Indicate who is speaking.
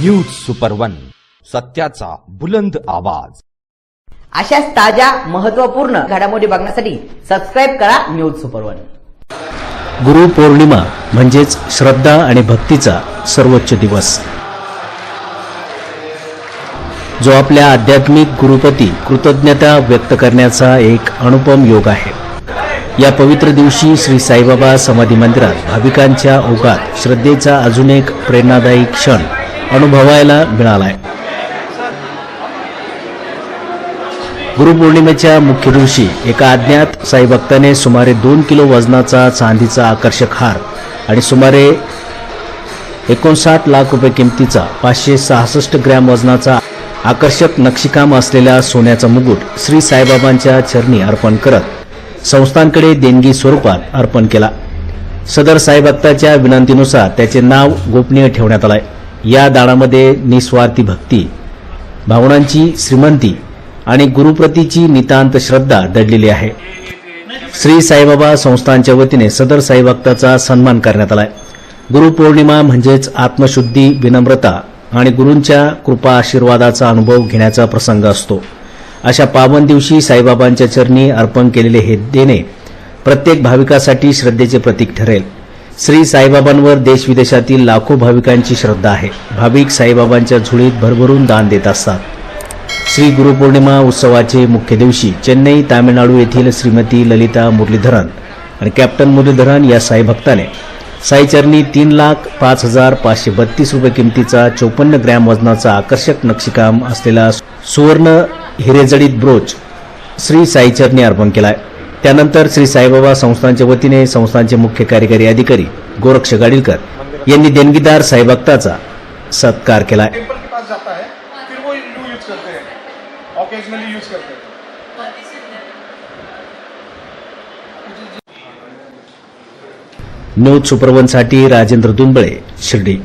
Speaker 1: News super one सत्याचा बुलंद आवाज.
Speaker 2: अशाच ताज्या महत्त्वपूर्ण घडामोडी बघण्यासाठी सबस्क्राईब करा न्यूज सुपर वन
Speaker 3: गुरुपौर्णिमा म्हणजेच श्रद्धा आणि भक्तीचा सर्वोच्च दिवस. जो आपल्या आध्यात्मिक गुरुपती कृतज्ञता व्यक्त करण्याचा एक अनुपम योग आहे. या पवित्र दिवशी श्री साईबाबा समाधी मंदिरात भाविकांच्या ओघात श्रद्धेचा अजून एक प्रेरणादायी क्षण अनुभवायला मिळालाय. गुरुपौर्णिमेच्या मुख्य दिवशी एका अज्ञात साई भक्ताने सुमारे दोन किलो वजनाचा चांदीचा आकर्षक हार आणि सुमारे एकोणसाठ लाख रुपये किमतीचा पाचशे सहासष्ट ग्रॅम वजनाचा आकर्षक नक्षीकाम असलेला सोन्याचा मुकुट श्री साईबाबांच्या चरणी अर्पण करत संस्थांकडे देणगी स्वरूपात अर्पण केला. सदर साईभक्ताच्या विनंतीनुसार त्याचे नाव गोपनीय ठेवण्यात आलंय. या दानामध्ये निस्वार्थी भक्ती भावनांची श्रीमंती आणि गुरुप्रतीची नितांत श्रद्धा दडलेली आहे. श्री साईबाबा संस्थांच्या वतीने सदर साईभक्ताचा सन्मान करण्यात आलाय. गुरुपौर्णिमा म्हणजेच आत्मशुद्धी विनम्रता आणि गुरूंच्या कृपा आशीर्वादाचा अनुभव घेण्याचा प्रसंग असतो. अशा पावन दिवशी साईबाबांच्या चरणी अर्पण केलेले हे देणे प्रत्येक भाविकासाठी श्रद्धेचे प्रतीक ठरेल. श्री साईबाबांवर देशविदेशातील लाखो भाविकांची श्रद्धा आहे. भाविक साईबाबांच्या झुळीत भरभरून दान देत असतात. श्री गुरुपौर्णिमा उत्सवाचे मुख्य दिवशी चेन्नई तामिळनाडू येथील श्रीमती ललिता मुरलीधरन आणि कॅप्टन मुरलीधरन या साईभक्ताने साईचरणी तीन लाख पाच हजार पाचशे बत्तीस रुपये किमतीचा चौपन्न ग्रॅम वजनाचा आकर्षक नक्षीकाम असलेला सुवर्ण हिरेजडित ब्रोच श्री साईचरणी अर्पण केला आहे त्यानंतर श्री साईबाबा संस्थांच्या वतीने संस्थांचे मुख्य कार्यकारी अधिकारी गोरक्ष गाडीलकर यांनी देणगीदार साईभक्ताचा सत्कार केलाय
Speaker 4: टेम्पल के पास जाता फिर वो लू यूज करते. ऑकेजनली यूज करते. हैं
Speaker 3: न्यूज सुपरवनसाठी राजेंद्र दुंबळे शिर्डी.